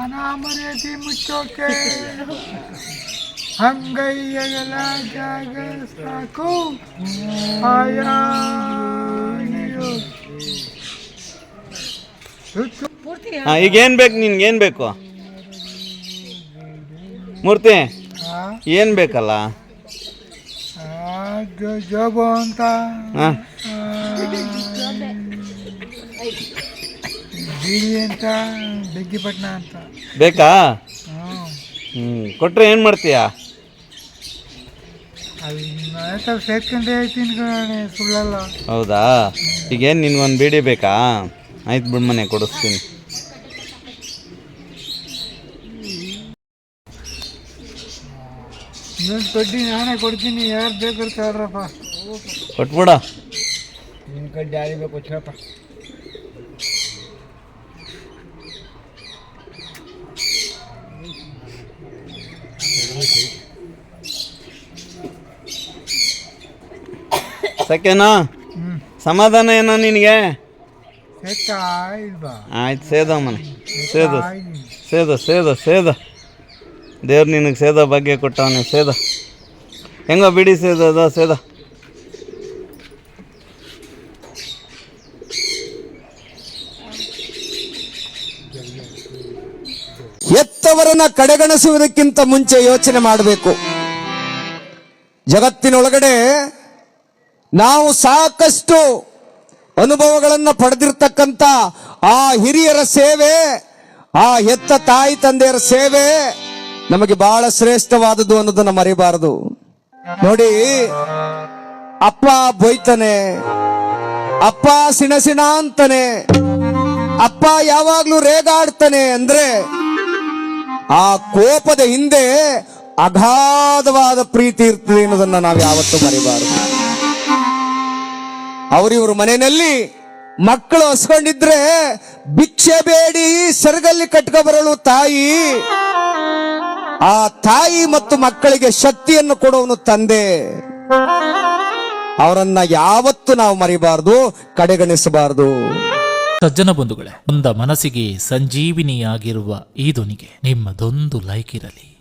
ಮಾನ ಮರ್ಯಾದೆ ಮುಚ್ಚೋಕೆ ಅಂಗೈಯಗಲ ಜಾಗ ಸಾಕು. ಆಯಾ ಹಾಂ ಈಗ ಏನು ಬೇಕು ನಿನ್ಗೆ? ಏನು ಬೇಕು? ಮೂರ್ತಿ ಏನು ಬೇಕಲ್ಲ? ಜೋಬು ಅಂತ. ಬೀಡಿ ಅಂತ ಬೆಗ್ಗಿಪಟ್ಟಣ ಅಂತ. ಬೇಕಾ? ಹ್ಞೂ ಕೊಟ್ಟರೆ ಏನು ಮಾಡ್ತೀಯಾ? ಹೌದಾ? ಈಗೇನು ನಿನ್ಗೊಂದು ಬೀಡಿ ಬೇಕಾ? ಆಯ್ತು ಬಿಡು ಮನೆ ಕೊಡಿಸ್ತೀನಿ. ಕಡ್ಡಿ ನಾನೇ ಕೊಡ್ತೀನಿ ಯಾರು ಬೇಕಾದ್ರೆ ತಗೊಳ್ರಪ್ಪ. ಕೊಟ್ಬಿಡ. ನಿನ್ನ ಕಡ್ಡಿ ಯಾರಿಗೆ ಬೇಕು ಸಕೆನಾ ಸಮಾಧಾನ ಏನೋ ನಿನಗೆ? ಆಯ್ತು ಸೇದ ಮನೆ. ಸೇದು. ಸೇದ ಸೇದ ಸೇದ. ದೇವ್ರು ನಿನಗೆ ಸೇದ ಭಾಗ್ಯ ಕೊಟ್ಟವನೆ ಸೇದ. ಹೆಂಗೋ ಬಿಡಿ ಸೇದ ಅದ ಸೇದ. ಎತ್ತವರನ್ನ ಕಡೆಗಣಿಸುವುದಕ್ಕಿಂತ ಮುಂಚೆ ಯೋಚನೆ ಮಾಡಬೇಕು. ಜಗತ್ತಿನೊಳಗಡೆ ನಾವು ಸಾಕಷ್ಟು ಅನುಭವಗಳನ್ನು ಪಡೆದಿರ್ತಕ್ಕಂಥ ಆ ಹಿರಿಯರ ಸೇವೆ, ಆ ಹೆತ್ತ ತಾಯಿ ತಂದೆಯರ ಸೇವೆ ನಮಗೆ ಬಹಳ ಶ್ರೇಷ್ಠವಾದದ್ದು ಅನ್ನೋದನ್ನ ಮರಿಬಾರದು. ನೋಡಿ, ಅಪ್ಪ ಬೊಯ್ತಾನೆ ಅಪ್ಪ ಸಿಣಸಿಣ ಅಂತಾನೆ, ಅಪ್ಪ ಯಾವಾಗ್ಲೂ ರೇಗಾಡ್ತಾನೆ ಅಂದ್ರೆ ಆ ಕೋಪದ ಹಿಂದೆ ಅಗಾಧವಾದ ಪ್ರೀತಿ ಇರ್ತದೆ ಅನ್ನೋದನ್ನ ನಾವು ಯಾವತ್ತೂ ಮರಿಬಾರದು. ಅವರಿವ್ರ ಮನೆಯಲ್ಲಿ ಮಕ್ಕಳು ಹಸ್ಕೊಂಡಿದ್ರೆ ಭಿಕ್ಷೆ ಬೇಡಿ, ಸೆರಗಲ್ಲಿ ಕಟ್ಕೊ ಬರಲು ತಾಯಿ. ಆ ತಾಯಿ ಮತ್ತು ಮಕ್ಕಳಿಗೆ ಶಕ್ತಿಯನ್ನು ಕೊಡುವನು ತಂದೆ. ಅವರನ್ನ ಯಾವತ್ತು ನಾವು ಮರಿಬಾರದು, ಕಡೆಗಣಿಸಬಾರದು. ಸಜ್ಜನ ಬಂಧುಗಳೇ, ಒಂದ ಮನಸ್ಸಿಗೆ ಸಂಜೀವಿನಿಯಾಗಿರುವ ಈ ಧ್ವನಿಗೆ ನಿಮ್ಮದೊಂದು ಲೈಕ್ ಇರಲಿ.